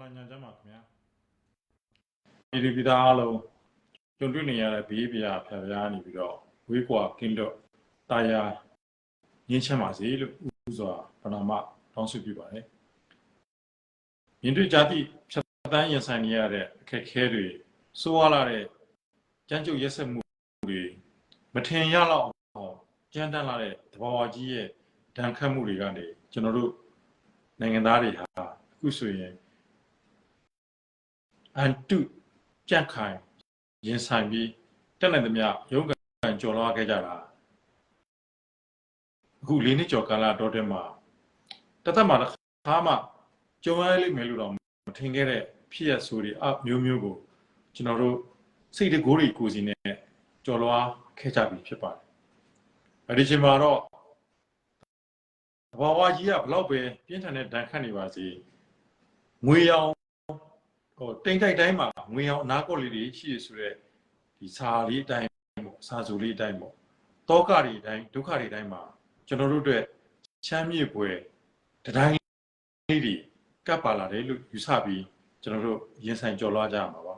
လာညာချမ်းပါခင်ဗျာဒီဒီပြည်သားအားလုံးကြုံတွေ့နေရတဲ့ဘေးပြာဖျားဖျားနေပြီးတော့ဝေးကွာကင်းတော့တာယာငင်းချမ်းပါစေလို့ဥစွာပဏာမတောင်းဆိုပြုပါတယ်မြင်တွေ့ကြသည့်ဖြတ်တန်းရင်ဆိုင်နေရတဲ့အခက်အခဲတွေစိုးရလာတဲ့ကြမ်းကြုတ်ရက်စက်မှုတွေမထင်ရတော့အောင်ကြမ်းတမ်းလာတဲ့တဘာဝကြီးရဲ့ဒဏ်ခတ်မှုတွေကနေကျွန်တော်တို့နိုင်ငံသားတွေဟာအခုဆိုရင် အန်တုကြန့်ခိုင်ရင်ဆိုင်ပြီးတက်နိုင်သမျှရုန်းကန်ကြော်လွှားခဲ့ကြတာအခုလေးနှစ်ကျော်ကာလတော့တဲ့မှာတသက်မှာတစ်ခါမှကြုံရလိမ့်မယ်လို့တော့မထင်ခဲ့တဲ့ဖြစ်ရဆိုတွေအမျိုးမျိုးကိုကျွန်တော်တို့စိတ်တကိုးတွေကိုစီနဲ့ကြော်လွှားခဲ့ကြပြီဖြစ်ပါတယ်အဲဒီချိန်မှာတော့ဘာဝကြီးကဘလောက်ပဲပြင်းထန်တဲ့ဒဏ်ခတ်နေပါစေငွေရောင် ဟိုတိမ်တိုက်တိုင်းမှာငွေရောင်အနာကောက်လေးတွေရှိရဆိုတဲ့ဒီစာလေးအတိုင်းပေါ့စာစုလေးအတိုင်းပေါ့တောကတွေအတိုင်းဒုက္ခတွေအတိုင်းမှာကျွန်တော်တို့အတွက်ချမ်းမြေ့ပွဲတတိုင်းလေးတွေကပ်ပါလာတယ်လို့ယူဆပြီးကျွန်တော်တို့ရင်ဆိုင်ကြော်လွှားကြရမှာပါ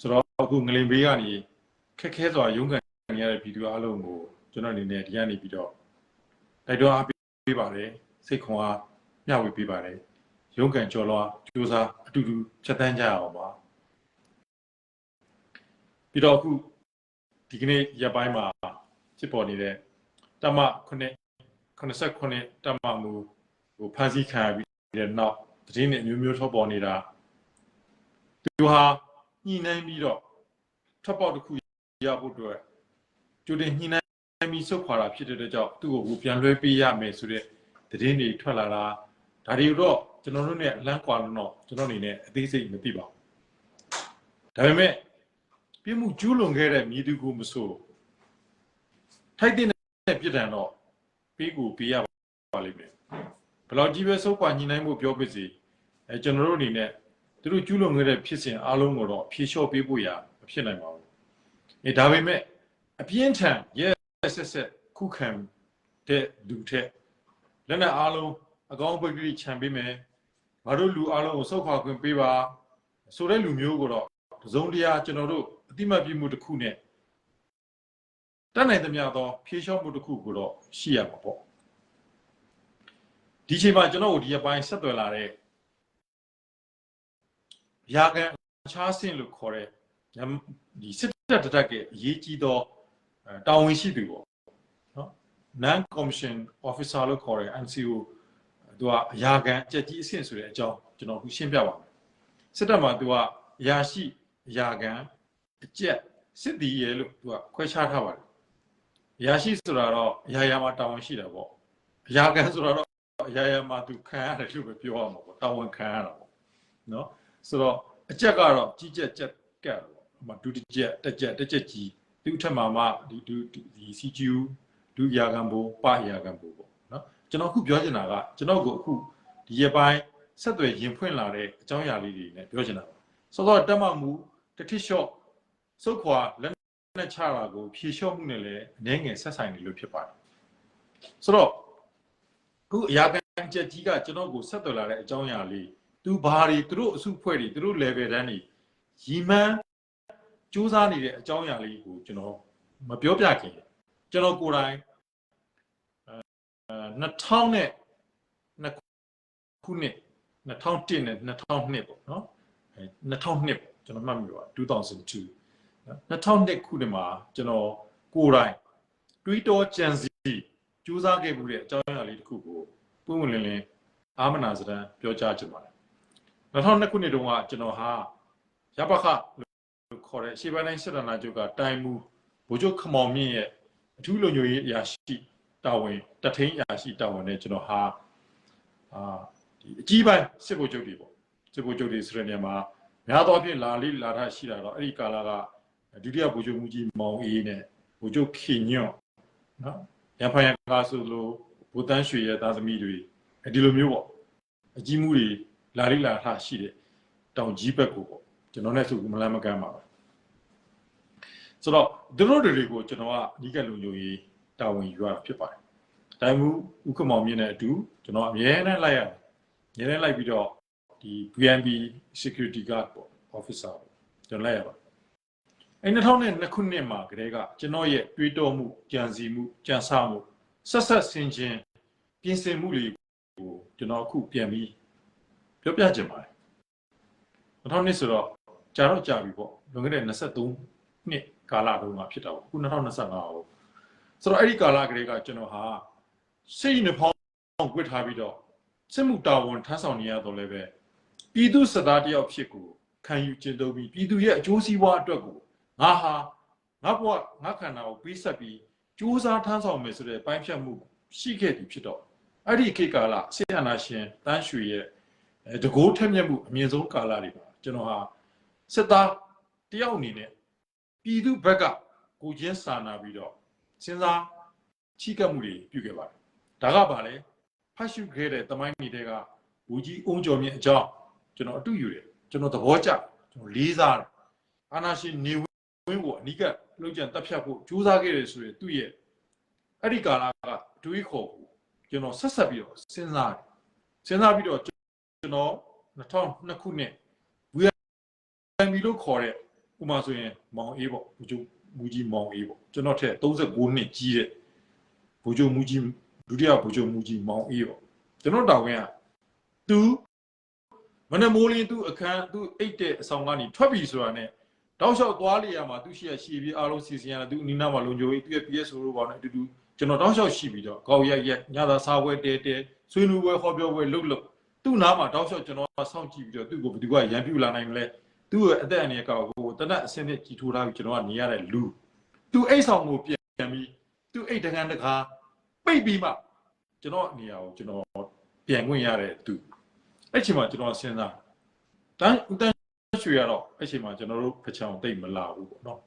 ဆိုတော့အခုငလင်ဘေးကနေခက်ခဲစွာရုန်းကန်နေရတဲ့ဗီဒီယိုအလုံးကိုကျွန်တော်အနေနဲ့ဒီကနေပြီးတော့တိုက်တွန်းအားပေးပါတယ်စိတ်ခွန်အားမျှဝေပေးပါတယ် ရုန်းကန်ကြော်လွှားကြိုးစားအတူတူချက်တန်းကြရအောင်ပါပြီးတော့အခုဒီကနေ့ရက်ပိုင်းမှာဖြစ်ပေါ်နေတဲ့တမ9 89တမမူဟိုဖန်ဆီးခံရပြီးတဲ့နောက်တည်င်းနဲ့အမျိုးမျိုးထောပေါ်နေတာသူဟာညှိနှိုင်းပြီးတော့ထပ်ပေါက်တစ်ခုရဖို့အတွက်ကြိုတင်ညှိနှိုင်းပြီးဆုတ်ခွာတာဖြစ်တဲ့အတွက်ကြောင့်သူ့ကိုပြန်လွှဲပေးရမယ်ဆိုတဲ့တည်င်းတွေထွက်လာတာဒါတွေတော့ ကျွန်တော်တို့ ਨੇ အလန်းကွာလို့တော့ကျွန်တော်အနေနဲ့အသေးစိတ်မသိပါဘူးဒါပေမဲ့ပြမှုကျူးလွန်ခဲ့တဲ့မြည်သူကိုမဆိုထိုက်တဲ့ပြစ်ဒဏ်တော့ပေးကိုပေးရပါလိမ့်မယ်ဘယ်လောက်ကြီးပဲစုပ်ကွာညှိနှိုင်းမှုပြောပြစီအဲကျွန်တော်တို့အနေနဲ့သူတို့ကျူးလွန်ခဲ့တဲ့ဖြစ်စဉ်အားလုံးကိုတော့ဖြေလျှော့ပေးဖို့ရမဖြစ်နိုင်ပါဘူးအဲဒါပေမဲ့အပြင်းထန်ရဲဆက်ဆက်ခုခံတဲ့လူထက်လက်နက်အားလုံးအကောင်းပဂရိခြံပေးမယ် ငါတို့လူအားလုံးကိုစုပ်ခွာခွင့်ပေးပါဆိုတဲ့လူမျိုးကိုတော့တစုံတရာကျွန်တော်တို့အတိမတ်ပြမှုတစ်ခုနဲ့တတ်နိုင်သမျှသောဖြေလျှော့မှုတစ်ခုကိုတော့ရှိရမှာပေါ့ဒီချိန်မှာကျွန်တော်တို့ဒီအပိုင်းဆက်သွယ်လာတဲ့ရာဂန်အခြားဆင့်လို့ခေါ်တဲ့ဒီစစ်တပ်တက်ကအရေးကြီးသောတာဝန်ရှိသူပေါ့နော် non commission officer လို့ခေါ်တဲ့ NCO သူကအရာခံအကြက်ကြီးအဆင့်ဆိုတဲ့အကြောင်းကျွန်တော်ခုရှင်းပြပါမယ်စစ်တပ်မှာသူကအရာရှိအရာခံအကြက်စစ်တီးရဲလို့သူကခွဲခြားထားပါတယ်အရာရှိဆိုတာတော့အရာရာမှာတာဝန်ရှိတာပေါ့အရာခံဆိုတာတော့အရာရာမှာသူခံရတယ်လို့ပဲပြောရမှာပေါ့တာဝန်ခံရတာပေါ့နော်ဆိုတော့အကြက်ကတော့ကြီးကြက်ကြက်ကတ်ပေါ့ဟိုမှာဒုတိယတက်ကြက်တက်ကြက်ကြီးသူ့ထက်မှာမှဒီဒီ CGU ဒုရာခံဘိုးပရာခံဘိုးပေါ့နော် ကျွန်တော်အခုပြောချင်တာကကျွန်တော်ကိုအခုဒီရပိုင်းဆက်သွယ်ရင်ဖွင့်လာတဲ့အကြောင်းအရာလေးတွေနဲ့ပြောချင်တာပါစောစောတက်မှမူတတိလျှော့စုတ်ခွာလက်နဲ့ချတာကိုဖြေလျှော့မှုနဲ့လည်းအနေငယ်ဆက်ဆိုင်နေလို့ဖြစ်ပါတယ်ဆိုတော့အခုအရာကန်ချက်ကြီးကကျွန်တော်ကိုဆက်သွယ်လာတဲ့အကြောင်းအရာလေးသူဘာတွေသူတို့အစုဖွဲ့တွေသူတို့ level တန်းတွေရီမန်းစူးစမ်းနေတဲ့အကြောင်းအရာလေးကိုကျွန်တော်မပြောပြခင်ကျွန်တော်ကိုယ်တိုင်အဲ 2000နဲ့နှစ်ခုနှစ်2001နဲ့2002ပေါ့နော်အဲ2002ပေါ့ကျွန်တော်မှတ်မိပါ2002 2002ခုနှစ်မှာကျွန်တော်ကိုယ်တိုင်တွေးတောကြံစည်စူးစမ်းခဲ့မှုတဲ့အကြောင်းအရာလေးတစ်ခုကိုပုံဝင်လင်းလင်းအာမနာစရန်ပြောကြားချင်ပါတယ်2002ခုနှစ်တုန်းကကျွန်တော်ဟာရပခလို့ခေါ်တဲ့ရှေ့ပိုင်းတိုင်းစစ်တပ်နာချုပ်ကတိုင်မူဗိုလ်ချုပ်ခမောင်မြင့်ရဲ့အထူးလုံခြုံရေးအရာရှိ တာဝန်တထိန်အရာရှိတာဝန်နဲ့ကျွန်တော်ဟာအာဒီအကြီးပိုင်းစစ်ဗိုလ်ချုပ်တွေပေါ့စစ်ဗိုလ်ချုပ်တွေဆိုတဲ့နေရာမှာများသောအားဖြင့်လာလေးလာထရှိတာတော့အဲ့ဒီကာလကဒုတိယဗိုလ်ချုပ်မှုကြီးမောင်အေးနဲ့ဗိုလ်ချုပ်ခင်ညွန့်နော်ရဖိုင်ကားဆိုလို့ဘူတန်းရွှေရဲ့သားသမီးတွေဒီလိုမျိုးပေါ့အကြီးမှုတွေလာလေးလာထရှိတဲ့တောင်ကြီးဘက်ကိုပေါ့ကျွန်တော်နဲ့ဆိုမလန်းမကမ်းပါဘူးဆိုတော့သူတို့တွေကိုကျွန်တော်ကအဓိကလုံခြုံရေး တာဝန်ယူရတာဖြစ်ပါတယ်။တိုင်းမှုဥက္ကမောင်မြင့်နဲ့အတူကျွန်တော်အမြဲတမ်းလိုက်ရတယ်။အမြဲတမ်းလိုက်ပြီးတော့ဒီ BNB security guard ပေါ့ officer ပေါ့ကျွန်တော်လိုက်ရပါအဲ2002ခုနှစ်မှာကတည်းကကျွန်တော်ရဲ့တွေးတောမှုကြံစီမှုကြံစမှုဆက်ဆက်ဆင်ခြင်ပြင်ဆင်မှုတွေကိုကျွန်တော်အခုပြန်ပြီးပြောပြချင်ပါတယ်2002ဆိုတော့ကြာတော့ကြာပြီပေါ့လွန်ခဲ့တဲ့23နှစ်ကာလတုန်းကဖြစ်တာပေါ့အခု2025ပေါ့ ဆိုတော့အဲ့ဒီကာလကလေးကကျွန်တော်ဟာစိတ်နှဖောင်းကွတ်ထားပြီးတော့စစ်မှုတာဝန်ထမ်းဆောင်နေရတော့လည်းပဲပြည်သူစသားတယောက်ဖြစ်ကိုခံယူကျင့်သုံးပြီးပြည်သူရဲ့အကျိုးစီးပွားအတွက်ကိုငါဟာငါဘဝငါခန္ဓာကိုပေးဆက်ပြီးကြိုးစားထမ်းဆောင်မယ်ဆိုတဲ့ပိုင်းဖြတ်မှုရှိခဲ့ပြီဖြစ်တော့အဲ့ဒီခေတ်ကာလဆေးရနာရှင်တန်းရွှေရဲ့အဲတကိုးထက်မြက်မှုအမြင့်ဆုံးကာလတွေပါကျွန်တော်ဟာစစ်သားတယောက်အနေနဲ့ပြည်သူဘက်ကကိုချင်းစာနာပြီးတော့ စဉ်းစားချိကပ်မှုတွေပြုခဲ့ပါတယ်ဒါကပါလေဖတ်ရှုခဲ့တဲ့တမိုင်းမိတဲ့ကဘူကြီးအုံကျော်မြင့်အကြောင်းကျွန်တော်အတူယူတယ်ကျွန်တော်သဘောကျကျွန်တော်လေးစားတယ်အာနာရှင်နေဝင်းကိုအနိကလှုပ်ကြံတက်ဖြတ်ဖို့ကြိုးစားခဲ့တယ်ဆိုရင်သူ့ရဲ့အဲ့ဒီကာလကတွေးခေါ်ကိုကျွန်တော်ဆက်ဆက်ပြီးတော့စဉ်းစားတယ်စဉ်းစားပြီးတော့ကျွန်တော်2002ခုနှစ် VMB လို့ခေါ်တဲ့ဥမာဆိုရင်မောင်အေးပေါ့ဘူဂျူ မူကြီးမောင်အေးပေါ့ကျွန်တော်ထက်39နှစ်ကြီးတဲ့ဘူဂျူမူကြီးဒုတိယဘူဂျူမူကြီးမောင်အေးပေါ့ကျွန်တော်တောင်းဝင်ကသူမနမိုးလင်းသူအခန်းသူအိတ်တဲ့အဆောင်ကနေထွက်ပြီဆိုတာနဲ့တောက်လျှောက်သွားလေရမှာသူရှိရရှည်ပြီးအားလုံးစီစဉ်ရတာသူအနီးနားမှာလုံခြုံရေးသူရဲ့ PS လို့ပါနဲ့အတူတူကျွန်တော်တောက်လျှောက်ရှိပြီးတော့ကောက်ရက်ရက်ညသာစားပွဲတဲတဲဆွေးနွေးပွဲဟောပြောပွဲလုပ်လို့သူ့နားမှာတောက်လျှောက်ကျွန်တော်စောင့်ကြည့်ပြီးတော့သူ့ကိုဘယ်သူကရန်ပြူလာနိုင်မလဲ သူ့ရဲ့အသက်အန္တရာယ်ကောက်ကိုတနက်အစင်းနဲ့ကြည်ထိုးထားပြီးကျွန်တော်ကနေရတဲ့လူသူအိတ်ဆောင်ကိုပြန်ပြီးသူအိတ်တကန်တကားပိတ်ပြီးမှကျွန်တော်နေရာကိုကျွန်တော်ပြန်ခွင့်ရတဲ့သူအဲ့ချိန်မှာကျွန်တော်စဉ်းစားတန်းတန်းရွှေရတော့အဲ့ချိန်မှာကျွန်တော်တို့ဖချောင်တိတ်မလာဘူးပေါ့နော်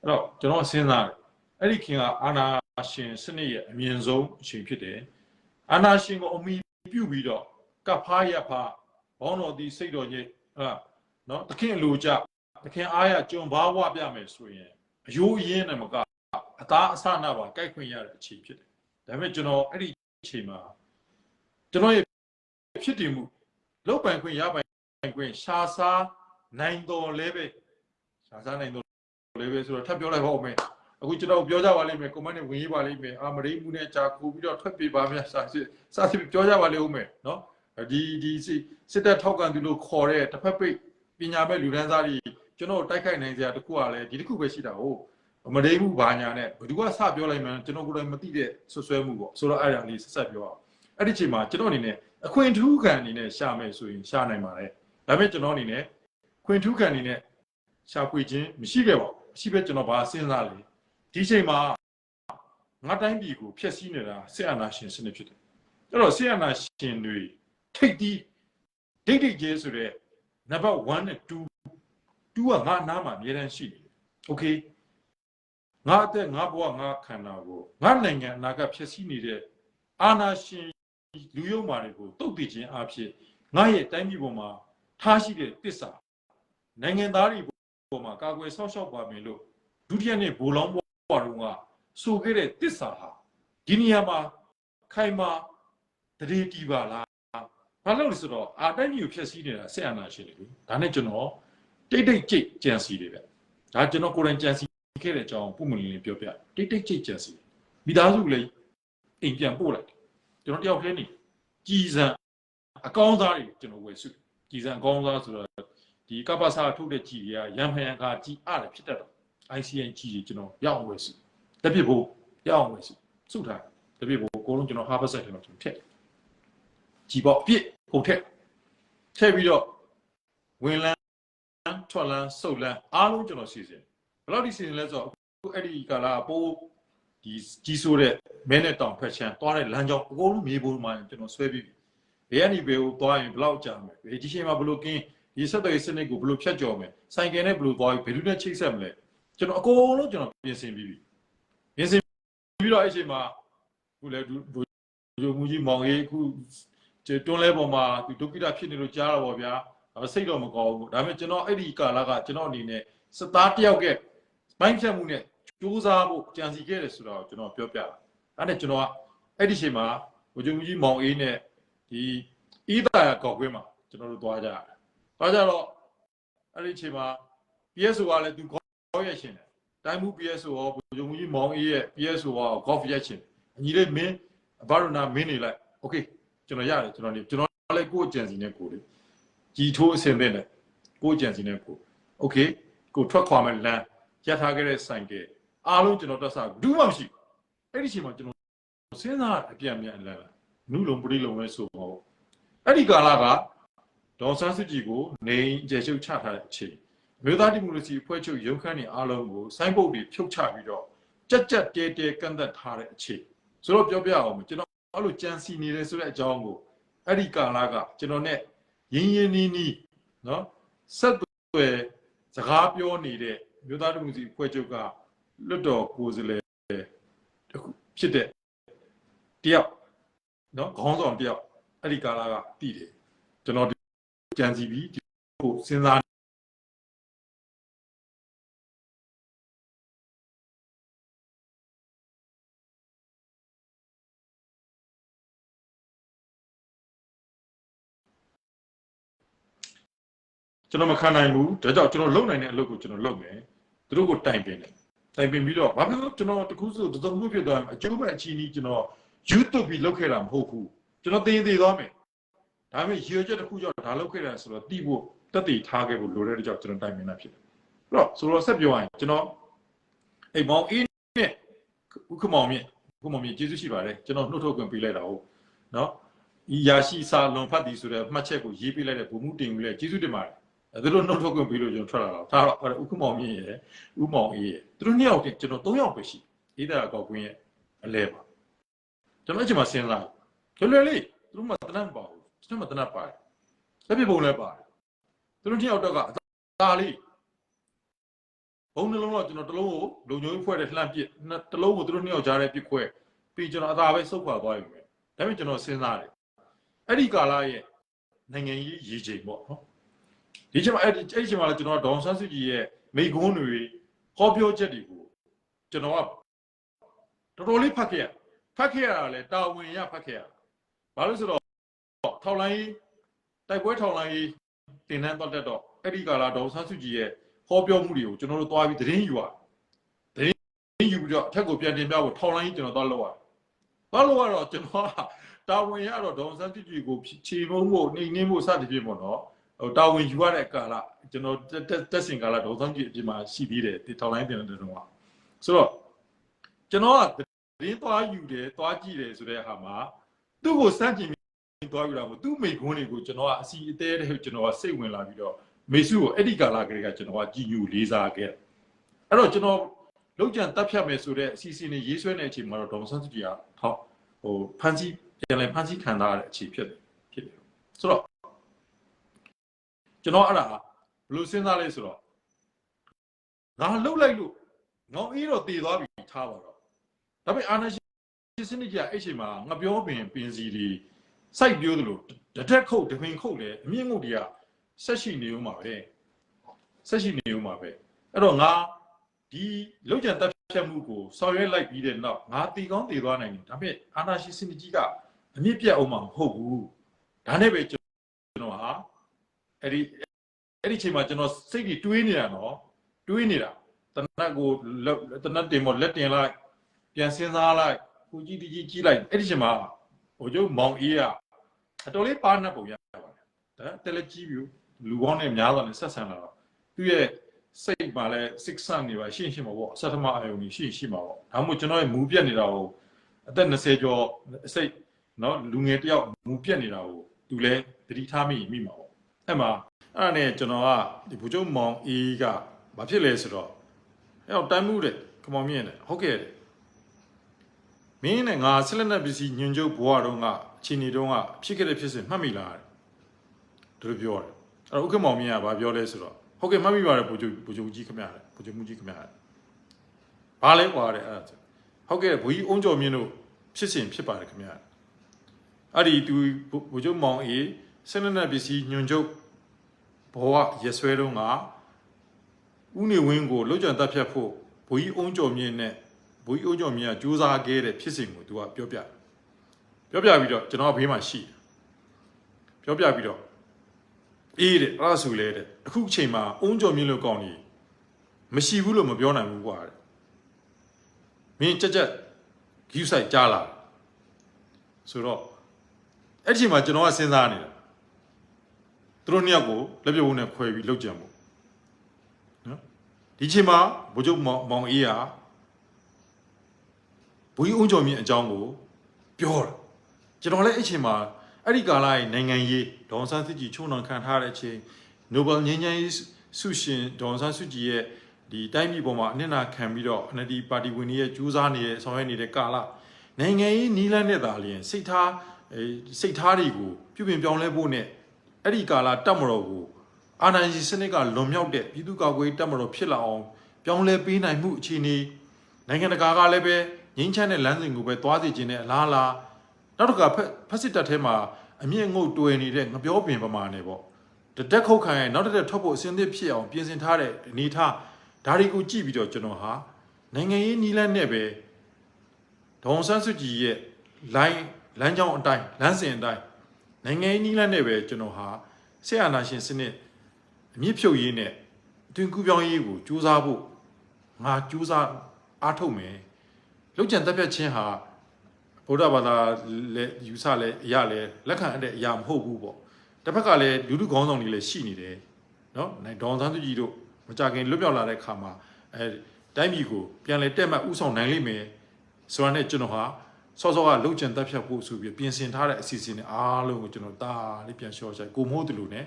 အဲ့တော့ကျွန်တော်စဉ်းစားတယ်အဲ့ဒီခင်ကအာနာရှင်စနစ်ရဲ့အမြင့်ဆုံးအချိန်ဖြစ်တယ်အာနာရှင်ကိုအမိပြုတ်ပြီးတော့ကဖားရဖားဘောင်းတော်ဒီစိတ်တော်ကြီးဟာ နော်တခင်အလိုကြတခင်အားရကြုံဘာဝပြမယ်ဆိုရင်အယိုးအရင်းနဲ့မကအသားအဆနာပါကြိုက်ခွင့်ရတဲ့အချိန်ဖြစ်တယ်ဒါပေမဲ့ကျွန်တော်အဲ့ဒီအချိန်မှာကျွန်တော်ရဲ့ဖြစ်တည်မှုလောက်ပိုင်ခွင့်ရပိုင်ခွင့်ရှာစားနိုင်တော်လဲပဲရှာစားနိုင်တော်လဲပဲဆိုတော့ထပ်ပြောလိုက်ပါဦးမယ်အခုကျွန်တော်ပြောကြပါလိမ့်မယ်ကွန်မန့်နဲ့ဝင်ရေးပါလိမ့်မယ်အာမရိမှုနဲ့ကြာခိုးပြီးတော့ထွက်ပြေးပါများစာစစ်စာစစ်ပြောကြပါလိမ့်ဦးမယ်နော်ဒီဒီစစ်တပ်ထောက်ကန်သူလို့ခေါ်တဲ့တစ်ဖက်ပိတ် ပညာမဲ့လူဒန်းစားတွေကျွန်တော်တိုက်ခိုက်နိုင်စရာတခုကလည်းဒီတစ်ခုပဲရှိတာဟုတ်မရိမှုဘာညာနဲ့ဘယ်သူကစပြောလိုက်မှန်းကျွန်တော်ကိုယ်တိုင်မသိတဲ့ဆွဆွဲမှုပေါ့ဆိုတော့အဲ့ဒါလေးဆက်ဆက်ပြောအောင်အဲ့ဒီချိန်မှာကျွန်တော်အနေနဲ့အခွင့်ထူးခံအနေနဲ့ရှာမယ်ဆိုရင်ရှာနိုင်ပါတယ်ဒါပေမဲ့ကျွန်တော်အနေနဲ့ခွင့်ထူးခံအနေနဲ့ရှာဖွေခြင်းမရှိခဲ့ပါဘူးမရှိပဲကျွန်တော်ဘာစဉ်းစားလဲဒီချိန်မှာငါတိုင်းပြည်ကိုဖျက်ဆီးနေတာစစ်အာဏာရှင်စနစ်ဖြစ်တယ်အဲ့တော့စစ်အာဏာရှင်တွေထိတ်တီးဒိတ်ဒိတ်ကျဲဆိုတဲ့ နံပါတ်1နဲ့2 2ကငါနားမှာအများတန်းရှိနေတယ်โอเคငါအသက်ငါဘဝငါခန္ဓာကိုငါနိုင်ငံအနာဂတ်ဖျက်ဆီးနေတဲ့အာဏာရှင်လူယုံမာတွေကိုတုတ်တည်ခြင်းအဖြစ်ငါရဲ့တိုင်းပြည်ပေါ်မှာထားရှိတဲ့တစ္ဆာနိုင်ငံသားတွေပေါ်မှာကာကွယ်ဆောက်ရှောက်ပါမယ်လို့ဒုတိယနေ့ဘိုးလောင်းဘွားတော်ကဆိုခဲ့တဲ့တစ္ဆာဟာဒီနေရာမှာခိုင်မာတရေတီပါလား ဘာလို့လဲဆိုတော့အာတိုင်းပြည်ကိုဖျက်ဆီးနေတာဆက်အာဏာရှင်တွေလေဒါနဲ့ကျွန်တော်တိတ်တိတ်ကြိတ်ကြံစီတွေပဲဒါကျွန်တော်ကိုယ်တိုင်ကြံစီခဲ့တဲ့အကြောင်းပုံမှန်လေးပြောပြတိတ်တိတ်ကြိတ်ကြံစီမိသားစုလည်းအိမ်ပြန်ပို့လိုက်ကျွန်တော်တယောက်တည်းနေကြည်စံအကောင်းစားတွေကျွန်တော်ဝယ်စုကြည်စံအကောင်းစားဆိုတော့ဒီကပ္ပစာထုတ်တဲ့ကြည်တွေကရံဖန်ကကြည်အားဖြစ်တတ်တော့ ICN ကြည်တွေကျွန်တော်ရအောင်ဝယ်စုတပြစ်ဖို့ရအောင်ဝယ်စုစုထားတပြစ်ဖို့အကုန်လုံးကျွန်တော် harvest ထဲမှာကျွန်တော်ထည့်ကြည်ပေါ့ပြစ် ဟုတ်ထက်ထည့်ပြီးတော့ဝင်လန်းထွက်လန်းစုပ်လန်းအားလုံးကျွန်တော်စီစဉ်ဘယ်လောက်ဒီစီစဉ်လဲဆိုတော့အခုအဲ့ဒီကာလာပိုးဒီကြီးဆိုးတဲ့မဲနဲ့တောင်ဖက်ချန်သွားတဲ့လမ်းကြောင်းအကုန်လုံးမြေပေါ်မှာကျွန်တော်ဆွဲပြီးပြီဘယ်ကနေဘယ်ကိုသွားရင်ဘယ်လောက်ကြာမလဲဒီချိန်မှာဘယ်လိုကင်းဒီဆက်သွယ်ရေးစနစ်ကိုဘယ်လိုဖြတ်ကျော်မလဲဆိုင်ကယ်နဲ့ဘယ်လိုသွားပြီးဘယ်လိုနဲ့ချိတ်ဆက်မလဲကျွန်တော်အကုန်လုံးကျွန်တော်ပြင်ဆင်ပြီးပြီပြင်ဆင်ပြီးတော့အဲ့ချိန်မှာခုလည်းဒုမူကြီးမောင်ကြီးအခု တွန်းလဲပေါ်မှာသူဒုက္ခိတဖြစ်နေလို့ကြားတော့ဗောဗျာစိတ်တော့မကောင်းဘူးဒါပေမဲ့ကျွန်တော်အဲ့ဒီကာလကကျွန်တော်အနေနဲ့စသားတယောက်ကပိုင်းဖြတ်မှုနဲ့စူးစမ်းဖို့ကြံစီခဲ့တယ်ဆိုတော့ကျွန်တော်ပြောပြတာအဲ့ဒါကျွန်တော်ကအဲ့ဒီချိန်မှာဘုဂျုံကြီးမောင်အေးနဲ့ဒီအီးသာကောက်ကွင်းမှာကျွန်တော်တို့သွားကြတယ်သွားကြတော့အဲ့ဒီအချိန်မှာ PSO ကလည်းသူ golf ရိုက်ရှင်တယ်တိုင်းမှု PSO ရောဘုံကြီးမောင်အေးရဲ့ PSO ရော golf ရိုက်ရှင်အညီလေးမင်းဘာလို့နာမင်းနေလိုက် okay ကျွန်တော်ရတယ်ကျွန်တော်နေကျွန်တော်လည်းကိုယ့်အကြံစီနဲ့ကိုယ်လေကြီးထိုးအစင်တဲ့နဲ့ကိုယ့်အကြံစီနဲ့ကိုယ် okay ကိုထွက်ခွာမဲ့လမ်းရထားခဲ့တဲ့ဆိုင်ကအားလုံးကျွန်တော်တက်စားဘူးမှမရှိဘူးအဲ့ဒီအချိန်မှာကျွန်တော်စဉ်းစားအပြန်ပြန်လမ်းလာနုလုံပရိလုံပဲဆိုတော့အဲ့ဒီကာလကဒေါ်ဆန်းစုကြည်ကိုနေကျေချုပ်ချထားတဲ့အချိန်မြို့သားဒီမိုကရေစီအဖွဲ့ချုပ်ရုံးခန်းနေအားလုံးကိုစိုင်းပုတ်တွေဖြုတ်ချပြီးတော့ကြက်ကြက်တဲတဲကန့်သက်ထားတဲ့အချိန်ဆိုတော့ပြောပြအောင်ကျွန်တော် အဲ့လိုကြံစီနေတယ်ဆိုတဲ့အကြောင်းကိုအဲ့ဒီကာလကကျွန်တော်နဲ့ရင်းရင်းနှီးနှီးနော်ဆက်သွယ်စကားပြောနေတဲ့မြို့သားတမှုစီဖွဲ့ချုပ်ကလွတ်တော်ကိုယ်စားလှယ်တခုဖြစ်တဲ့တယောက်နော်ခေါင်းဆောင်တယောက်အဲ့ဒီကာလကတည်တယ်ကျွန်တော်ကြံစီပြီးကိုစဉ်းစား ကျွန်တော်မခံနိုင်ဘူးဒါကြောင့်ကျွန်တော်လုပ်နိုင်တဲ့အလုပ်ကိုကျွန်တော်လုပ်မယ်သူတို့ကိုတိုင်ပင်တယ်တိုင်ပင်ပြီးတော့ဘာဖြစ်လို့ကျွန်တော်တခုဆိုတစုံမှုဖြစ်သွားအကျိုးပဲအချီးနီးကျွန်တော် YouTube ပြီးလုပ်ခဲ့တာမဟုတ်ဘူးကျွန်တော်သိသိသွားမယ်ဒါပေမဲ့ရည်ရွယ်ချက်တစ်ခုကြောင့်ဒါလုပ်ခဲ့တာဆိုတော့တိဖို့တက်တည်ထားခဲ့ဖို့လိုတဲ့ကြောင့်ကျွန်တော်တိုင်ပင်တာဖြစ်တယ်အဲ့တော့ဆိုတော့ဆက်ပြောရရင်ကျွန်တော်အိမ်မောင်အေးနဲ့ဥက္ကမောင်မြင့်ဥက္ကမောင်မြင့်ကျေးဇူးရှိပါတယ်ကျွန်တော်နှုတ်ထုတ်ခွင့်ပေးလိုက်တာဟုတ်နော်ဤရာရှိစာလွန်ဖတ်သည်ဆိုတဲ့မှတ်ချက်ကိုရေးပေးလိုက်တဲ့ဘုံမှုတင်ဦးလဲကျေးဇူးတင်ပါတယ် သူတို့နှုတ်ထုတ်ခွင့်ပေးလို့ကျွန်တော်ထွက်လာတာဒါတော့ဥက္ကမောင်မြင့်ရယ်ဥမောင်အေးရယ်သူတို့နှစ်ယောက်တည်းကျွန်တော်၃ယောက်ပဲရှိအေးတာကောက်ကွင်းရဲ့အလဲပါကျွန်တော်အချိန်မှာစဉ်းစားလွယ်လွယ်လေးသူတို့မှတနတ်မပါဘူးကျွန်တော်မှတနတ်ပါတယ်လက်ပြပုံလည်းပါတယ်သူတို့နှစ်ယောက်တော့ကအသာလေးဘုံနှလုံးတော့ကျွန်တော်တစ်လုံးကိုလုံညိုးဖွဲ့တဲ့လှမ်းပစ်တစ်လုံးကိုသူတို့နှစ်ယောက်ကြားထဲပစ်ခွဲပြီးကျွန်တော်အသာပဲစုပ်ခွာသွားရုံပဲဒါပေမဲ့ကျွန်တော်စဉ်းစားတယ်အဲ့ဒီကာလရဲ့နိုင်ငံရေးရည်ချိန်ပေါ့နော် ဒီချိန်မှာအဲ့ဒီအဲ့ဒီချိန်မှာလည်းကျွန်တော်ဒေါန်ဆန်းစုကြည်ရဲ့မိကွန်းတွေဟောပြောချက်တွေကိုကျွန်တော်ကတော်တော်လေးဖတ်ခဲ့ရဖတ်ခဲ့ရတာလေတာဝန်ရဖတ်ခဲ့ရဘာလို့ဆိုတော့ထောက်လိုင်းတိုက်ပွဲထောက်လိုင်းတင်နှန်းတော့တက်တော့အဲ့ဒီကာလဒေါန်ဆန်းစုကြည်ရဲ့ဟောပြောမှုတွေကိုကျွန်တော်တို့သွားပြီးသတင်းယူရသတင်းယူပြီးတော့အထက်ကိုပြန်တင်ပြဖို့ထောက်လိုင်းကျွန်တော်သွားလောက်ရတယ်သွားလို့ကတော့ကျွန်တော်ကတာဝန်ရတော့ဒေါန်ဆန်းစုကြည်ကိုခြေမုံဖို့နှိမ်နှင်းဖို့စသဖြင့်ပေါ့နော်ဟို တာဝန်ယူရတဲ့ကာလကျွန်တော်တက်စင်ကာလဒေါ်ဆောင်ကြီးအပြင်မှာရှိသေးတယ်ဒီထောင်လိုင်းတင်တဲ့တုန်းကဆိုတော့ကျွန်တော်ကသတင်းသွားယူတယ်သွားကြည့်တယ်ဆိုတဲ့ဟာမှာသူ့ကိုစန့်ကျင်ပြီးသွားယူတာမို့သူ့မိခွန်းတွေကိုကျွန်တော်ကအစီအသေးတဲ့ကျွန်တော်ကစိတ်ဝင်လာပြီးတော့မေစုကိုအဲ့ဒီကာလကလေးကကျွန်တော်ကကြည်ညိုလေးစားခဲ့အဲ့တော့ကျွန်တော်လောက်ကျန်တက်ဖြတ်မယ်ဆိုတဲ့အစီအစဉ်တွေရေးဆွဲနေတဲ့အချိန်မှာတော့ဒေါ်ဆန်းစုကြည်ကဟောဟိုဖန်စီပြန်လဲဖန်စီခံထားရတဲ့အခြေဖြစ်တယ်ဖြစ်တယ်ဆိုတော့ ကျွန်တော်အဲ့ဒါဘယ်လိုစဉ်းစားလဲဆိုတော့ငါလှုပ်လိုက်လို့ငေါအေးတော့တည်သွားပြီထားပါတော့ဒါပေမဲ့အာနာရှင်စနစ်ကြီးအဲ့ချိန်မှာငါပြောပင်ပင်စီတွေစိုက်ပြိုးသလိုတတက်ခုတ်တပင်ခုတ်လေအမြင့်ငုတ်တွေကဆက်ရှိနေဦးမှာပဲဆက်ရှိနေဦးမှာပဲအဲ့တော့ငါဒီလောက်ကျန်တက်ဖြတ်မှုကိုဆောင်ရွက်လိုက်ပြီးတဲ့နောက်ငါတည်ကောင်းတည်သွားနိုင်တယ်ဒါပေမဲ့အာနာရှင်စနစ်ကြီးကအမြင့်ပြတ်အောင်မှာမဟုတ်ဘူးဒါနဲ့ပဲကျွန်တော်ဟာ အဲ့ဒီအဲ့ဒီချိန်မှာကျွန်တော်စိတ်ကြီးတွေးနေတာနော်တွေးနေတာတနတ်ကိုတနတ်တင်မလက်တင်လိုက်ပြန်စဉ်းစားလိုက်ကိုကြီးတီကြီးကြီးလိုက်အဲ့ဒီချိန်မှာဟိုကျုပ်မောင်အေးကအတော်လေးပါနှက်ပုံရပါတယ်ဒါတယ်လက်ကြီးပြီးလူကောင်းနဲ့များစွာနဲ့ဆက်ဆံလာတော့သူ့ရဲ့စိတ်ပါလဲ6ဆန်နေပါရှင်းရှင်းပါပေါ့အစထမအယုံကြီးရှင်းရှင်းပါပေါ့ဒါမှမဟုတ်ကျွန်တော်ရဲ့မူပြက်နေတာကိုအသက်20ကျော်စိတ်နော်လူငယ်တယောက်မူပြက်နေတာကိုသူလဲတတိထားမိမိမှာပေါ့ အဲ့မှာအဲ့ဒါနဲ့ကျွန်တော်ကဒီဘူကျုံမောင်အေးကဘာဖြစ်လဲဆိုတော့အဲ့တော့တမ်းမှုတဲ့ကမောင်မြင့်တဲ့ဟုတ်ကဲ့တဲ့မင်းနဲ့ငါဆက်လက်တဲ့ပစ္စည်းညွန်ကျုပ်ဘွားတော့ကအချိန်နေတော့ကဖြစ်ခဲ့တဲ့ဖြစ်စဉ်မှတ်မိလားတဲ့ဒီလိုပြောတယ်အဲ့တော့ဥက္ကမောင်မြင့်ကဘာပြောလဲဆိုတော့ဟုတ်ကဲ့မှတ်မိပါတယ်ဘူကျုံဘူကျုံကြီးခမရတယ်ဘူကျုံမှုကြီးခမရတယ်ဘာလဲကွာတဲ့အဲ့ဒါဟုတ်ကဲ့ဘူကြီးအုံးကျော်မြင့်တို့ဖြစ်စဉ်ဖြစ်ပါတယ်ခမရအဲ့ဒီသူဘူကျုံမောင်အေး ဆက်လက်တဲ့ပစ္စည်းညွန်ကျုပ်ဘဝရဆွဲတော့ကဥနေဝင်းကိုလှုပ်ကြံတက်ဖြတ်ဖို့ဘိုးကြီးအုံးကျော်မြင့်နဲ့ဘိုးကြီးအုံးကျော်မြင့်ကစူးစမ်းခဲ့တဲ့ဖြစ်စဉ်ကိုသူကပြောပြပြောပြပြီးတော့ကျွန်တော်ဘေးမှာရှိပြောပြပြီးတော့အေးတဲ့အဲ့ဒါဆိုလေတဲ့အခုအချိန်မှာအုံးကြော်မြင့်လို့ကောင်းနေမရှိဘူးလို့မပြောနိုင်ဘူးကွာတဲ့မင်းကြက်ကြက်ဂယူဆိုင်ကြားလာဆိုတော့အဲ့ဒီအချိန်မှာကျွန်တော်ကစဉ်းစားနေတာ သူတို့နှစ်ယောက်ကိုလက်ပြုတ်ဝန်းနဲ့ခွဲပြီးလှုပ်ကြံဖို့နော်ဒီအချိန်မှာဘိုးချုပ်မောင်မောင်အေးကဘူကြီးအုံးကြော်မြင့်အကြောင်းကိုပြောတာကျွန်တော်လည်းအဲ့ဒီအချိန်မှာအဲ့ဒီကာလရဲ့နိုင်ငံရေးဒေါန်ဆန်းစစ်ကြီးချုံနှောင်ခံထားတဲ့အချိန် Nobel ငြိမ်းချမ်းရေးဆုရှင်ဒေါန်ဆန်းစုကြည်ရဲ့ဒီတိုင်းပြည်ပေါ်မှာအနစ်နာခံပြီးတော့ NLD ပါတီဝင်တွေရဲ့ကြိုးစားနေတဲ့ဆောင်ရွက်နေတဲ့ကာလနိုင်ငံရေးနီးလန်းတဲ့သားလျင်စိတ်ထားအဲစိတ်ထားတွေကိုပြုပြင်ပြောင်းလဲဖို့နဲ့ အဲ့ဒီကာလတက်မတော်ကိုအာဏာရှင်စနစ်ကလွန်မြောက်တဲ့ပြည်သူ့ကာကွယ်ရေးတက်မတော်ဖြစ်လာအောင်ပြောင်းလဲပေးနိုင်မှုအခြေအနေနိုင်ငံတကာကလည်းပဲငြိမ်းချမ်းတဲ့လမ်းစဉ်ကိုပဲသွားသိခြင်းနဲ့အလားအလားနောက်တစ်ခါဖက်ဖက်စစ်တပ်ထဲမှာအမြင့်ငုတ်တွယ်နေတဲ့ငပြောပင်ပမာနဲ့ပေါ့တတက်ခုတ်ခံရနောက်တစ်တက်ထွက်ဖို့အစင်းသစ်ဖြစ်အောင်ပြင်ဆင်ထားတဲ့အနေထားဒါတွေကိုကြည့်ပြီးတော့ကျွန်တော်ဟာနိုင်ငံရေးနီးလန်းနဲ့ပဲဒေါန်ဆန်းစုကြည်ရဲ့လိုင်းလမ်းကြောင်းအတိုင်းလမ်းစဉ်အတိုင်း နိုင်ငံရေးနီးလန်းနဲ့ပဲကျွန်တော်ဟာဆရာနာရှင်စနစ်အမြင့်ဖြုတ်ရေးနဲ့တွင်ကူးပြောင်းရေးကိုစူးစမ်းဖို့ငါစူးစမ်းအားထုတ်မယ်လောက်ကျန်တက်ပြတ်ချင်းဟာဗုဒ္ဓဘာသာလည်းယူဆလည်းအရာလည်းလက်ခံအပ်တဲ့အရာမဟုတ်ဘူးပေါ့တစ်ဖက်ကလည်းလူလူခေါင်းဆောင်တွေလည်းရှိနေတယ်နော်နိုင်ဒေါန်ဆန်းသူကြီးတို့မကြခင်လွတ်မြောက်လာတဲ့ခါမှာအဲတိုင်းပြည်ကိုပြန်လဲတက်မှတ်ဥဆောင်နိုင်လိမ့်မယ်ဆိုတာနဲ့ကျွန်တော်ဟာ စောစောကလှုပ်ကြံတက်ဖြတ်ဖို့ဆိုပြီးပြင်ဆင်ထားတဲ့အစီအစဉ်တွေအားလုံးကိုကျွန်တော်တားလေးပြန်လျှော့ချိုက်ကိုမဟုတ်တယ်လို့ ਨੇ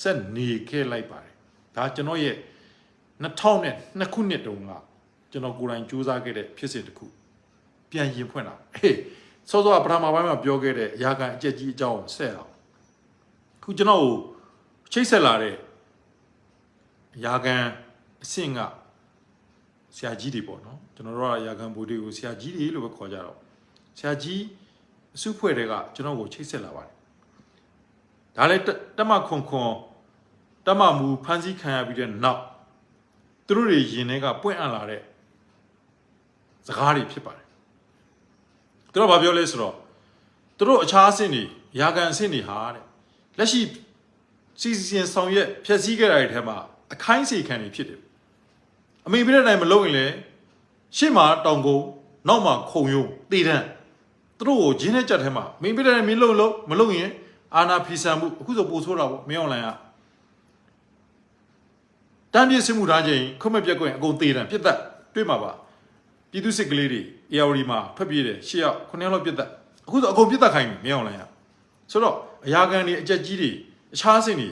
ဆက်နေခဲ့လိုက်ပါတယ်ဒါကျွန်တော်ရဲ့2002ခုနှစ်တုန်းကကျွန်တော်ကိုယ်တိုင်စူးစမ်းခဲ့တဲ့ဖြစ်စဉ်တစ်ခုပြန်ရင်ဖွင့်လာဟေးစောစောကပထမပိုင်းမှာပြောခဲ့တဲ့အရာခံအကျက်ကြီးအကြောင်းကိုဆက်အောင်ခုကျွန်တော်ကိုချိတ်ဆက်လာတဲ့ရာဂန်အဆင့်ကဆရာကြီးတွေပေါ့နော်ကျွန်တော်တို့ကရာဂန်ဘူတွေကိုဆရာကြီးတွေလို့ပဲခေါ်ကြတော့ ဆရာကြီးအစုဖွဲ့တွေကကျွန်တော်ကိုချိတ်ဆက်လာပါတယ်ဒါလည်းတမခွန်ခွန်တမမူဖန်ဆီးခံရပြီးတဲ့နောက်သူတို့တွေရင်ထဲကပွင့်အံ့လာတဲ့စကားတွေဖြစ်ပါတယ်သူတို့ကဘာပြောလဲဆိုတော့သူတို့အခြားအဆင့်တွေရာဂန်အဆင့်တွေဟာတဲ့လက်ရှိစီစီရင်ဆောင်ရွက်ဖြည့်ဆည်းခဲ့တာတွေထဲမှာအခိုင်းစေခံတွေဖြစ်တယ်အမေပြတဲ့တိုင်းမလုပ်ရင်လေရှေ့မှာတောင်ကုန်နောက်မှာခုံယုံတည်တံ့ သူတို့ကိုဂျင်းနဲ့ကြက်ထဲမှာမင်းပြတဲ့တိုင်းမင်းလုံးလုံးမလုပ်ရင်အာနာဖီဆန်မှုအခုဆိုပိုဆိုးတာပေါ့မင်းအောင်လိုင်းကတမ်းပြစ်စစ်မှုထားခြင်းခွင့်မပြက်ကွင်အကုန်တည်တံ့ပြစ်သက်တွေ့မှာပါပြည်သူစစ်ကလေးတွေ ARD မှာထွက်ပြေးတယ်ရှေ့ရောက်9ယောက်လောက်ပြစ်သက်အခုဆိုအကုန်ပြစ်သက်ခိုင်းပြီမင်းအောင်လိုင်းကဆိုတော့အရာခံတွေအကြက်ကြီးတွေအခြားစင်တွေ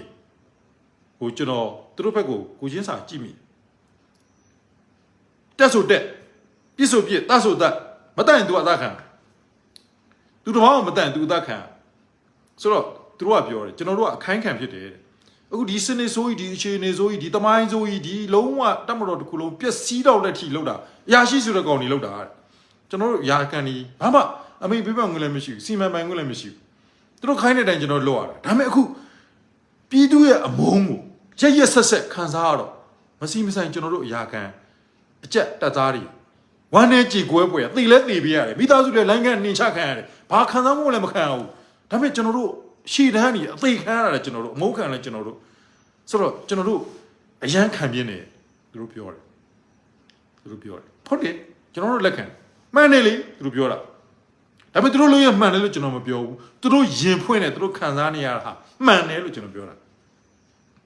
ဟိုကျွန်တော်သူတို့ဘက်ကိုကိုချင်းစာကြည့်မိတက်ဆိုတက်ပြစ်ဆိုပြစ်တတ်ဆိုတတ်မတတ်ရင် तू အသက်ခံ သူတော်ဘာမှမတတ်ရင် तू အသက်ခံဆိုတော့သူတို့ကပြောတယ်ကျွန်တော်တို့ကအခိုင်းခံဖြစ်တယ်တဲ့အခုဒီစနေဆိုးကြီးဒီအခြေအနေဆိုးကြီးဒီတမိုင်းဆိုးကြီးဒီလုံးဝတတ်မတော်တစ်ခုလုံးပျက်စီးတော့လက်ထိလောက်တာအရာရှိဆိုတဲ့ကောင်တွေလောက်တာတဲ့ကျွန်တော်တို့ရာခံဒီဘာမှအမေပြပငွေလည်းမရှိဘူးစီမံပိုင်ငွေလည်းမရှိဘူးသူတို့ခိုင်းတဲ့အတိုင်းကျွန်တော်လုပ်ရတာဒါပေမဲ့အခုပြည်သူရဲ့အမုန်းကိုရက်ရက်ဆက်ဆက်ခံစားရတော့မစီမဆိုင်ကျွန်တော်တို့အရာခံအကြက်တက်သားတွေဝမ်းနဲ့ကြည်ကွဲပွဲသိလဲသိပေးရတယ်မိသားစုတွေလိုင်းကန်နှင်ချခံရတယ် ဘာခံစားမှုလည်းမခံရဘူးဒါပေမဲ့ကျွန်တော်တို့ရှည်တန်းနေအသေးခံရတာကျွန်တော်တို့အမုန်းခံလဲကျွန်တော်တို့ဆိုတော့ကျွန်တော်တို့အရန်ခံပြင်းနေသူတို့ပြောတယ်သူတို့ပြောတယ်ဟုတ်တယ်ကျွန်တော်တို့လက်ခံမှန်တယ်လေသူတို့ပြောတာဒါပေမဲ့သူတို့လုံးရမှန်တယ်လို့ကျွန်တော်မပြောဘူးသူတို့ယင်ဖွင့်တယ်သူတို့ခံစားနေရတာဟာမှန်တယ်လို့ကျွန်တော်ပြောတာ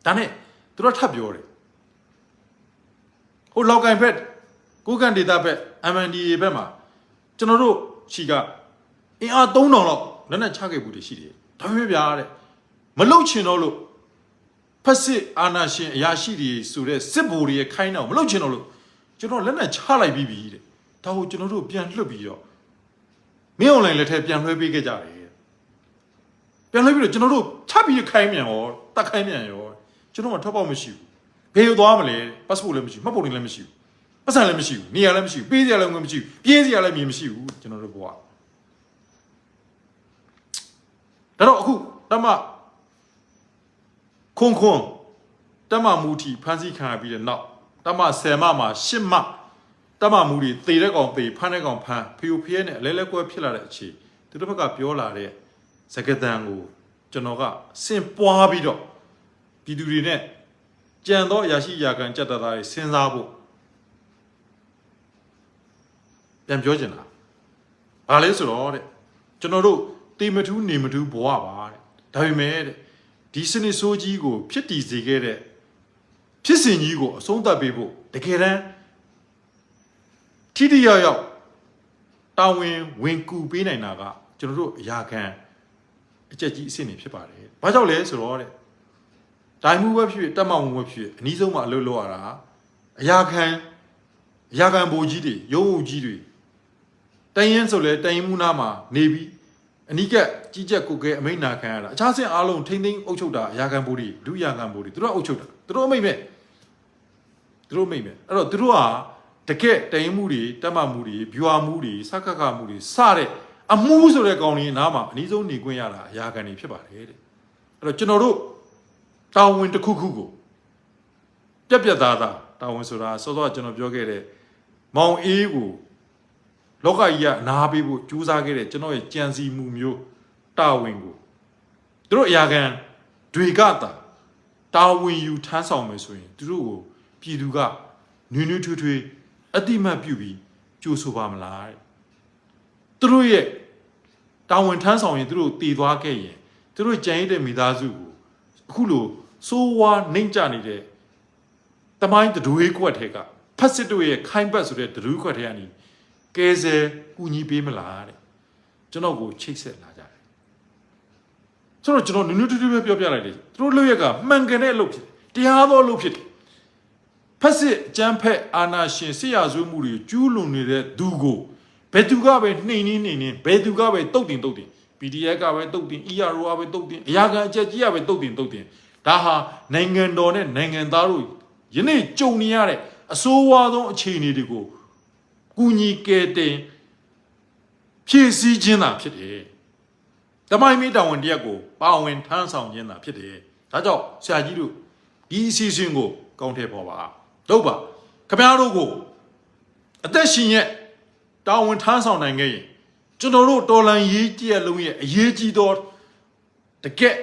ဒါနဲ့သူတို့ထပ်ပြောတယ်ဟိုလောက်ကန်ဖက်ကိုကန်ဒေတာဘက် MNDA ဘက်မှာကျွန်တော်တို့ခြီက အင်အား3000လောက်လက်နဲ့ချခဲ့ဘူးတွေရှိတယ်ဒါပေမဲ့ဗျာတဲ့မလုတ်ချင်တော့လို့ဖက်စစ်အာနာရှင်အရာရှိတွေဆိုတဲ့စစ်ဗိုလ်တွေရဲ့ခိုင်းတော့မလုတ်ချင်တော့လို့ကျွန်တော်လက်နဲ့ချလိုက်ပြီးပြီတဲ့ဒါကိုကျွန်တော်တို့ပြန်လှုပ်ပြီးတော့မင်းအွန်လိုင်းလက်ထက်ပြန်လွှဲပေးခဲ့ကြတယ်ပြန်လွှဲပြီးတော့ကျွန်တော်တို့ချပြီးခိုင်းမြန်ရောတတ်ခိုင်းမြန်ရောကျွန်တော်ကထွက်ပေါက်မရှိဘူးဘယ်လိုသွားမလဲပတ်စပို့လည်းမရှိဘူးမှတ်ပုံတင်လည်းမရှိဘူးပတ်စံလည်းမရှိဘူးနေရာလည်းမရှိဘူးပေးစရာလည်းငွေမရှိဘူးပြေးစရာလည်းမြေမရှိဘူးကျွန်တော်တို့ဘဝ ဒါတော့အခုတမခွန်ခွန်တမမူတီဖန်စီခံရပြီးတဲ့နောက်တမဆယ်မမှာရှစ်မတမမူတွေတေတဲ့ကောင်တေဖမ်းတဲ့ကောင်ဖမ်းဖီယိုဖီယဲနဲ့အလဲလဲကွဲဖြစ်လာတဲ့အခြေသူတို့ဘက်ကပြောလာတဲ့စကတန်ကိုကျွန်တော်ကစင်ပွားပြီးတော့ပြည်သူတွေနဲ့ကြံသောအရာရှိအရာခံကြက်တသားတွေစဉ်းစားဖို့ပြန်ပြောချင်တာဘာလဲဆိုတော့တဲ့ကျွန်တော်တို့ တေမထူးနေမထူးဘဝပါတဲ့ဒါပေမဲ့တဲ့ဒီစနစ်ဆိုးကြီးကို ဖြစ်တည်စေခဲ့တဲ့ဖြစ်စဉ်ကြီးကိုအဆုံးသတ်ပေးဖို့တကယ်တမ်းထိတိယရောက်တာဝန်ဝင်ကူပေးနိုင်တာကကျွန်တော်တို့အရာခံအချက်ကြီးအစ်စ်နေဖြစ်ပါတယ်။ဘာကြောင့်လဲဆိုတော့တဲ့ဒိုင်မှုပဲဖြစ်ဖြစ်တက်မောင်မှုပဲဖြစ်ဖြစ်အနည်းဆုံးမှအလုပ်လုပ်ရတာအရာခံအရာခံဘိုလ်ကြီးတွေရုံးအုပ်ကြီးတွေတန်ရင်ဆိုလဲတန်ရင်မှုနာမှာနေပြီး အနိကကြီးကြက်ကုတ်ကဲအမိန့်နာခံရတာအခြားစင်အားလုံးထိမ့်သိမ်းအုပ်ချုပ်တာအရာခံဘိုလ်တွေဒုရာခံဘိုလ်တွေသူတို့ကအုပ်ချုပ်တာသူတို့အမိန့်ပဲသူတို့အမိန့်ပဲအဲ့တော့သူတို့ဟာတကက်တန်ရင်မှုတွေတက်မမှုတွေဗျူဟာမှုတွေစက္ကကမှုတွေစတဲ့အမှုဆိုတဲ့ကောင်ကြီးနားမှာအနည်းဆုံးနေခွင့်ရတာအရာခံတွေဖြစ်ပါတယ်တဲ့အဲ့တော့ကျွန်တော်တို့တာဝန်တစ်ခုခုကိုပြက်ပြက်သားသားတာဝန်ဆိုတာစောစောကကျွန်တော်ပြောခဲ့တဲ့မောင်အေးကို လောကကြီးကအနာပေးဖို့ကြိုးစားခဲ့တဲ့ကျွန်တော်ရဲ့ကြံစီမှုမျိုးတာဝန်ကိုသူတို့အရာခံတွေကတာတာဝန်ယူထမ်းဆောင်မယ်ဆိုရင်သူတို့ကိုပြည်သူကနွေးနွေးထွေးထွေးအတိမတ်ပြုပြီးကြိုးဆိုပါမလားတဲ့သူတို့ရဲ့တာဝန်ထမ်းဆောင်ရင်သူတို့တည်သွားခဲ့ရင်သူတို့ကြံရတဲ့မိသားစုကိုအခုလိုစိုးဝါးနှိမ့်ကြနေတဲ့တမိုင်းတတွေးခွက်ထဲကဖက်စစ်တို့ရဲ့ခိုင်းဘတ်ဆိုတဲ့တတွေးခွက်ထဲကနေ ကဲဆယ်ကူညီပေးမလားတဲ့ကျွန်တော်ကိုချိတ်ဆက်လာကြတယ်ဆိုတော့ကျွန်တော်နုနုတူတူပဲပြောပြလိုက်တယ်သူတို့လုပ်ရက်ကမှန်ကန်တဲ့အလုပ်ဖြစ်တယ်တရားသောအလုပ်ဖြစ်တယ်ဖက်စစ်အကြမ်းဖက်အာဏာရှင်ဆရာဆွေးမှုတွေကျူးလွန်နေတဲ့သူကိုဘယ်သူကပဲနှိမ်နှင်းနှိမ်နှင်းဘယ်သူကပဲတုတ်တင်တုတ်တင် PDF ကပဲတုတ်တင် ERO ကပဲတုတ်တင်အရာခံအချက်ကြီးကပဲတုတ်တင်တုတ်တင်ဒါဟာနိုင်ငံတော်နဲ့နိုင်ငံသားတို့ယနေ့ကြုံနေရတဲ့အဆိုးဝါးဆုံးအခြေအနေတွေကို ကူညီကယ်တင်ဖြည့်ဆည်းခြင်းသာဖြစ်တယ်။တမိုင်းမီတောင်ဝင်တရက်ကိုပါဝင်ထမ်းဆောင်ခြင်းသာဖြစ်တယ်။ဒါကြောင့်ဆရာကြီးတို့ဒီအစီအစဉ်ကိုကောင်းထည့်ပေါ်ပါ။တို့ပါခမည်းတော်ကိုအသက်ရှင်ရဲ့တာဝန်ထမ်းဆောင်နိုင်ခဲ့ရင်ကျွန်တော်တို့တော်လန်ရေးကြည့်ရလုံးရဲ့အရေးကြီးသောတကက်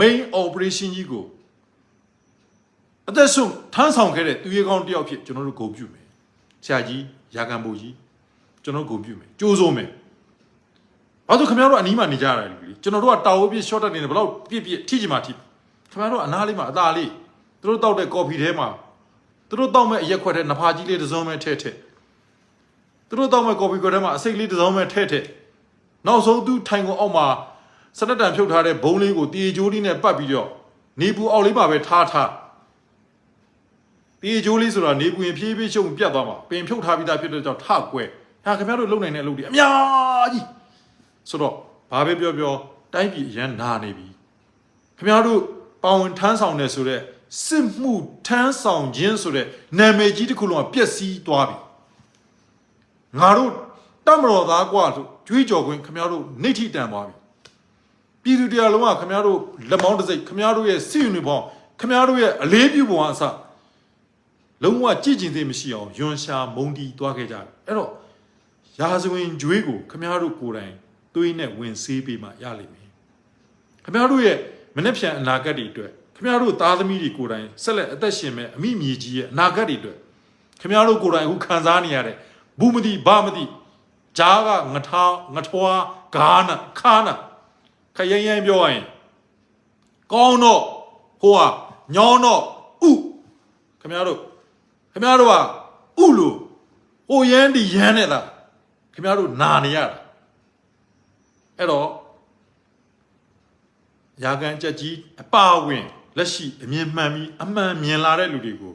main operation ကြီးကိုအသက်ဆုံးထမ်းဆောင်ခဲ့တဲ့သူရဲကောင်းတယောက်ဖြစ်ကျွန်တော်တို့ဂုဏ်ပြုမယ်ဆရာကြီး ရာခံဘူကြီးကျွန်တော်တို့ဂုဏ်ပြုမယ်ကြိုးစိုးမယ်ဘာလို့ခင်ဗျားတို့အနီးမှာနေကြရတယ်လူကြီးကျွန်တော်တို့ကတာဝပြည့် short တက်နေတယ်ဘယ်တော့ပြည့်ပြည့်ထိချင်မှထိခင်ဗျားတို့ကအနားလေးမှာအသာလေးသူတို့တောက်တဲ့ကော်ဖီထဲမှာသူတို့တောက်မဲ့အရက်ခွက်ထဲနဖာကြီးလေးတစ်စုံမဲ့ထဲ့ထဲ့သူတို့တောက်မဲ့ကော်ဖီခွက်ထဲမှာအစိတ်လေးတစ်စုံမဲ့ထဲ့ထဲ့နောက်ဆုံးသူထိုင်ကုန်အောက်မှာစနက်တန်ဖြုတ်ထားတဲ့ဘုံလေးကိုတေချိုးလေးနဲ့ပတ်ပြီးတော့နေပူအောက်လေးမှာပဲထားထား တေးကြိုးလေးဆိုတာနေပူရင်ဖြည်းဖြည်းရှုံပြတ်သွားမှာပင်ဖြုတ်ထားပြီးသားဖြစ်တဲ့ကြောင့်ထကွဲဟာခင်ဗျားတို့လုံနိုင်တဲ့အလုပ်တွေအများကြီးဆိုတော့ဘာပဲပြောပြောတိုင်းပြည်အရန်နာနေပြီခင်ဗျားတို့ပါဝင်ထမ်းဆောင်နေဆိုတဲ့စစ်မှုထမ်းဆောင်ခြင်းဆိုတဲ့နာမည်ကြီးတစ်ခုလုံးကပျက်စီးသွားပြီငါတို့တမတော်သားกว่าဆိုကြွေးကြော်ခွင့်ခင်ဗျားတို့နှိဋ္ဌိတန်သွားပြီပြည်သူတရားလုံးကခင်ဗျားတို့လက်မောင်းတစ်စိတ်ခင်ဗျားတို့ရဲ့စစ်ယူနီဖောင်းခင်ဗျားတို့ရဲ့အလေးပြုပုံအစ လုံးဝကြည်ကျင်သိမရှိအောင်ယွန်ရှာမုံတီသွားခဲ့ကြတယ်အဲ့တော့ရာဇဝင်ကြွေးကိုခမည်းတော်ကိုယ်တိုင်သွေးနဲ့ဝင်ဆေးပေးမှရလိမ့်မယ်ခမည်းတော်ရဲ့မနှက်ဖြန်အနာဂတ်တွေအတွက်ခမည်းတော်သားသမီးတွေကိုယ်တိုင်ဆက်လက်အသက်ရှင်မဲ့အမိမြေကြီးရဲ့အနာဂတ်တွေအတွက်ခမည်းတော်ကိုယ်တိုင်အခုခံစားနေရတဲ့ဘူးမတိဘာမတိဂျားကငထောင်းငထွားဂါနာခါနာခရရင်ရင်ပြောရရင်ကောင်းတော့ဟိုဟာညောင်းတော့ဥခမည်းတော် ခင်ဗျားတို့ကဥလို့ဟိုရမ်းဒီရမ်းနဲ့လားခင်ဗျားတို့နာနေရတာအဲ့တော့ရာဂန်ကြက်ကြီးအပါဝင်လက်ရှိအမြင်မှန်ပြီးအမှန်မြင်လာတဲ့လူတွေကို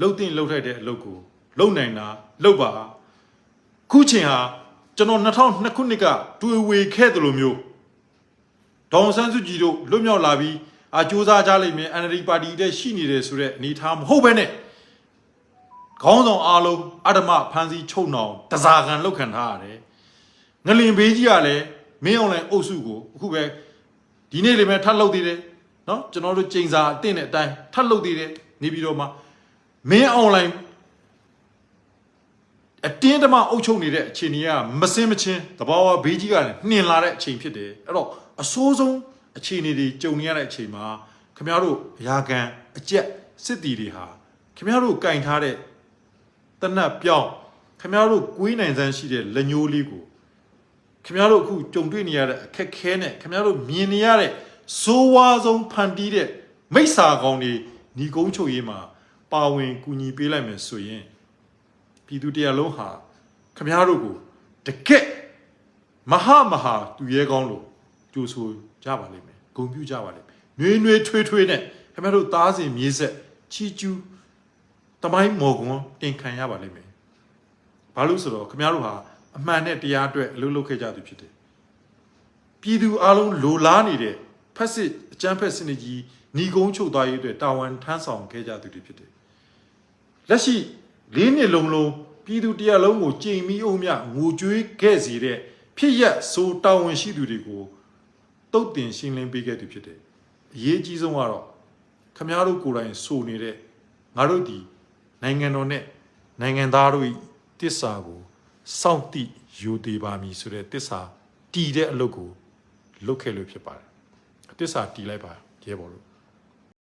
လှုပ်တင်လှုပ်ထိုက်တဲ့အလုပ်ကိုလုပ်နိုင်တာလုပ်ပါခုချိန်ဟာကျွန်တော်2002ခုနှစ်ကတွေ့ဝေခဲ့တယ်လို့မျိုးဒေါန်ဆန်းစုကြည်တို့လွတ်မြောက်လာပြီး အာစူးစမ်းကြလိမ့်မယ် NLD ပါတီတဲ့ရှိနေတယ်ဆိုတဲ့အနေအထားမဟုတ်ဘဲနဲ့ခေါင်းဆောင်အားလုံးအဓမ္မဖန်စီချုပ်နှောင်တစားခံလောက်ခံထားရတယ်ငလင်ဘေးကြီးကလည်းမင်းအွန်လိုင်းအုပ်စုကိုအခုပဲဒီနေ့လေးပဲထပ်လုပ်သေးတယ်နော်ကျွန်တော်တို့ချိန်စာအတင်းတဲ့အတိုင်းထပ်လုပ်သေးတယ်နေပြီးတော့မှမင်းအွန်လိုင်းအတင်းတမအုပ်ချုပ်နေတဲ့အခြေအနေကမစင်းမချင်းတဘာဝဘေးကြီးကလည်းနှင်လာတဲ့အချိန်ဖြစ်တယ်အဲ့တော့အစိုးဆုံး အခြေအနေတွေကြုံနေရတဲ့အချိန်မှာခမရတို့အရာခံအကျက်စစ်တီတွေဟာခမရတို့ကင်ထားတဲ့တနတ်ပြောင်းခမရတို့ကွေးနိုင်စမ်းရှိတဲ့လက်ညိုးလေးကိုခမရတို့အခုကြုံတွေ့နေရတဲ့အခက်ခဲနဲ့ခမရတို့မြင်နေရတဲ့ဇိုးဝါးဆုံးဖန်တီးတဲ့မိစ္ဆာကောင်တွေညီကုန်းချုပ်ရေးမှာပါဝင်ကူညီပေးလိုက်မယ်ဆိုရင်ပြည်သူတရားလုံးဟာခမရတို့ကိုတကက်မဟာမဟာသူရဲကောင်းလို့ ကြိုးဆိုကြပါလိမ့်မယ်ဂုံပြူကြပါလိမ့်မယ်နှွေးနှွေးထွေးထွေးနဲ့ခင်ဗျားတို့သားစဉ်မြေးဆက်ချီကျူးတမိုင်းမော်ကွန်းတင်ခံရပါလိမ့်မယ်ဘာလို့ဆိုတော့ခင်ဗျားတို့ဟာအမှန်နဲ့တရားအတွက်အလုပ်လုပ်ခဲ့ကြသူဖြစ်တယ်ပြည်သူအလုံးလိုလားနေတဲ့ဖက်စစ်အကြမ်းဖက်စနစ်ကြီးညီကုန်းချုပ်သွားရေးအတွက်တာဝန်ထမ်းဆောင်ခဲ့ကြသူတွေဖြစ်တယ်လက်ရှိလေးနှစ်လုံးလုံးပြည်သူတရားလုံးကိုကြိမ်မီအောင်မြငိုကြွေးခဲ့စီတဲ့ဖြစ်ရက်ဆိုတာဝန်ရှိသူတွေကို တုတ်တင်ရှင်းလင်းပေးခဲ့သူဖြစ်တယ်အရေးကြီးဆုံးကတော့ခမားတို့ကိုယ်တိုင်ဆိုနေတဲ့ငါတို့ဒီနိုင်ငံတော်နဲ့နိုင်ငံသားတို့ဤတစ္ဆာကိုစောင့်တိယူတည်ပါမည်ဆိုတဲ့တစ္ဆာတည်တဲ့အလုပ်ကိုလုပ်ခဲ့လို့ဖြစ်ပါတယ်တစ္ဆာတည်လိုက်ပါရဲဘော်လို့